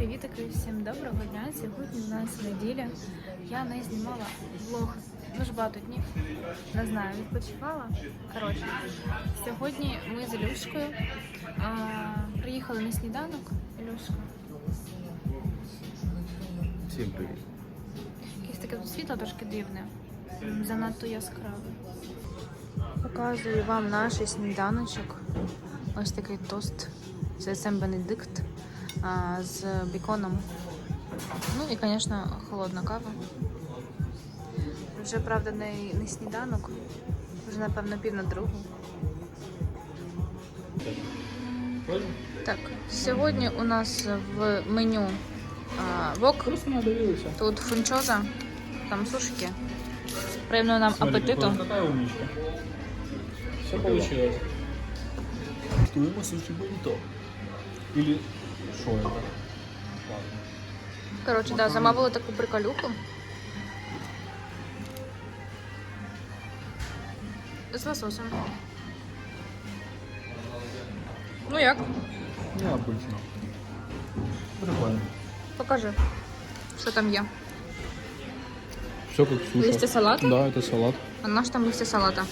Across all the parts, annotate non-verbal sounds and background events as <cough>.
привітики, всім доброго дня. Сьогодні у нас неділя. Я не знімала влог дуже багато днів. Не знаю, відпочивала. Коротше, сьогодні ми з Ілюшкою а, приїхали на сніданок. Ілюшка, Всім привіт. якесь таке тут світло трошки дивне. Занадто яскраве. Показую вам наш сніданочок. Ось такий тост. Це сем Бенедикт а, з біконом. Ну і, звісно, холодна кава. Вже, правда, не, не сніданок. Вже, напевно, пів на другу. Так, сьогодні у нас в меню а, вок. Тут фунчоза, там сушики. Приємного нам апетиту. Какая умничка. Все получилось. Что ему суши буррито? Или что это? Ладно. Коротше, да, замовили таку приколюху. З лососем. Ну як? Необычно. Прикольно. Покажи, що там є. Все как суша. Листья салата? Да, это салат. А наш там листя салата.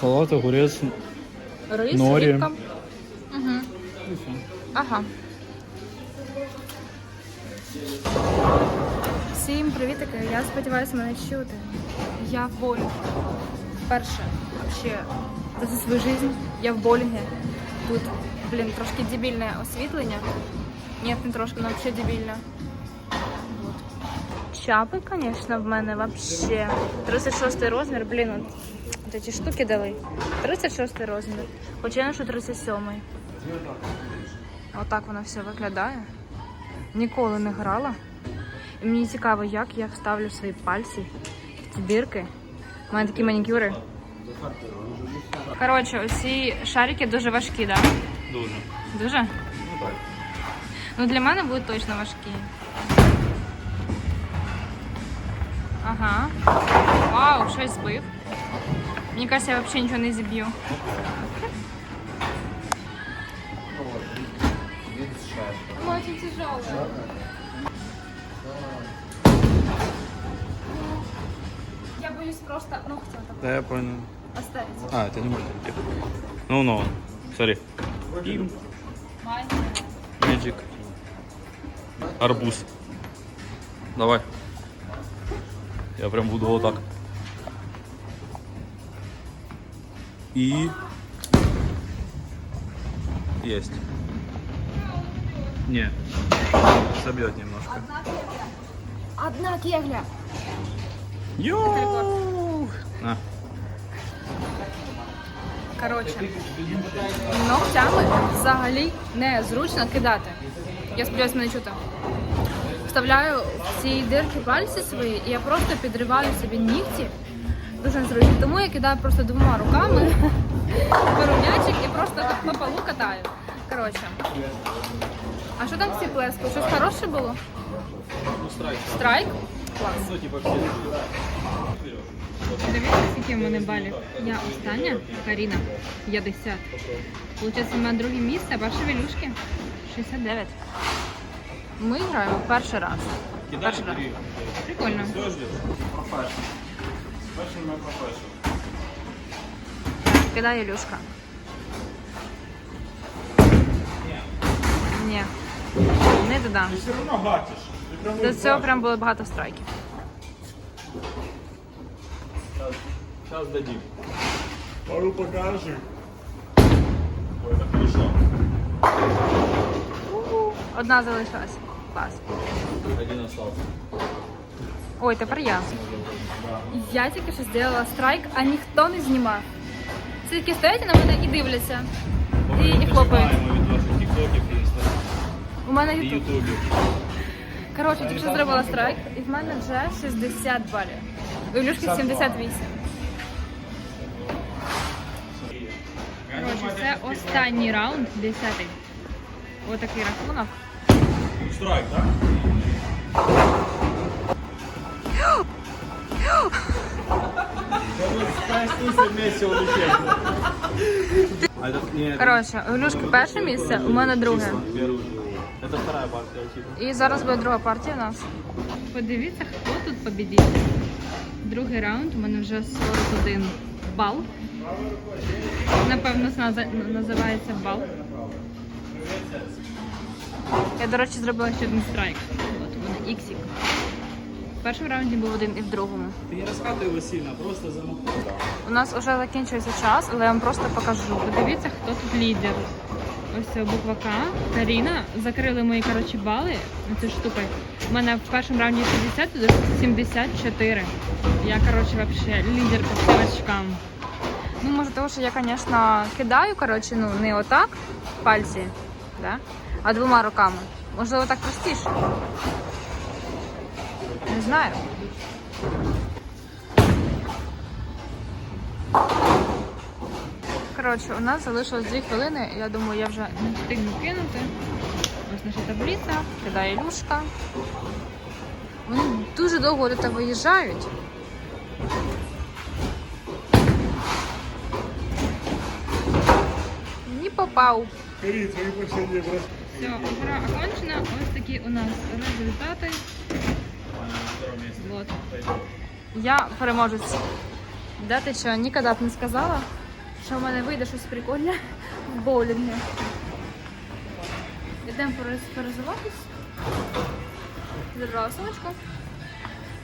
Салат, огурец. Рис, Норі. рибка. Угу. и всё. Ага. Всім привітики. Я сподіваюся мене чути. Я в болі. Перше, ще за свою жизнь я в болінгі. Тут, блін, трошки дебільне освітлення. Ні, не трошки, але взагалі дебільне. Чапи, звісно, в мене вообще. 36 розмір, блін, от, от ці штуки дали. 36 розмір. Хоча я ношу 37. Отак воно все виглядає. Ніколи не грала. І мені цікаво, як я вставлю свої пальці в ці дірки. У мене такі манікюри. Коротше, оці шарики дуже важкі, так? Да? Дуже. Дуже? Ну так. Ну для мене будуть точно важкі. Ага. Вау, щось збив. Мені кажется, я взагалі нічого не зіб'ю. Очень тяжелая. Я боюсь просто ногтем так Да, я понял. оставить. А, это не мой Ну, ну, смотри. Маленькая. Magic. Арбуз. Давай. Я прям буду вот так. И... Есть. Не. Собьет немножко. Одна кегля. Йоу! На. Коротше, ногтями взагалі незручно кидати. Я сподіваюся, мене чути. Вставляю в ці дирки пальці свої, і я просто підриваю собі нігті. Дуже незручно. Тому я кидаю просто двома руками, <laughs> беру м'ячик і просто так по полу катаю. Коротше. А що там всі плескали? Щось хороше було? Страйк? Страйк? Клас. Дивіться, скільки в мене балів. Я остання, Каріна, 50. Получається, в мене друге місце, а ваші вілюшки 69. Ми граємо перший раз. Перший раз. Прикольно. Кидає Ілюшка. Ні. Не туди. Все равно гатишь. До цього прям було багато страйків. Сейчас дадим. Пару покажи. Ой, это хорошо. Одна залишилась. Клас. Один остался. Ой, тепер я. Я тільки що зробила страйк, а ніхто не знімав. Це тільки стоять на мене і дивляться. І, і хлопають. Мы від ваших інстаграмів. У мене ютуб. ютубів. Коротше, тільки що зробила страйк, і в мене вже 60 балів. У Ілюшки 78. Коротше, це останній раунд, 10-й. Отакий рахунок. Страйк, так? Коротше, у Ілюшки перше місце, у мене друге. Это вторая партия типа. І зараз буде друга партія у нас. Подивіться, хто тут побідів. Другий раунд, у мене вже 41 бал. Напевно, це наза- називається бал. Я, до речі, зробила ще один страйк. От у мене іксік. В першому раунді був один і в другому. Ты не раскатывай его сильно, просто замахни. У нас вже закінчується час, але я вам просто покажу. Подивіться, хто тут лідер. Ось буква К. Каріна. Закрили мої коротше, бали цією штукою. У мене в першому раунді 60, тут 74. Я, коротше, вообще лідер по очкам. Ну, може, тому що я, звісно, кидаю, коротше, ну, не отак пальці, да? а двома руками. Можливо, так простіше. Не знаю. Коротше, у нас залишилось 2 хвилини. Я думаю, я вже не встигну кинути. Ось наша таблиця, кидає Ілюшка. Вони дуже довго тут виїжджають. Не попав. Все, гра окончена. Ось такі у нас результати. Вот. Я переможець. Дати, що ніколи б не сказала, що в мене вийде щось прикольне в боулінгі. Йдемо перез- перезуватись. Забрала сумочку.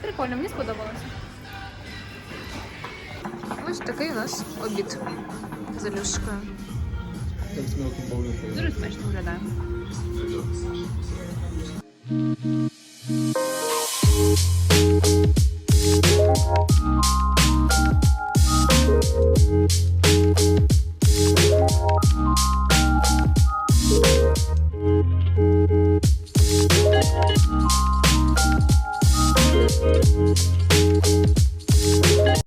Прикольно, мені сподобалося. Ось такий у нас обід з Ілюшкою. Дуже смачно виглядає. Thank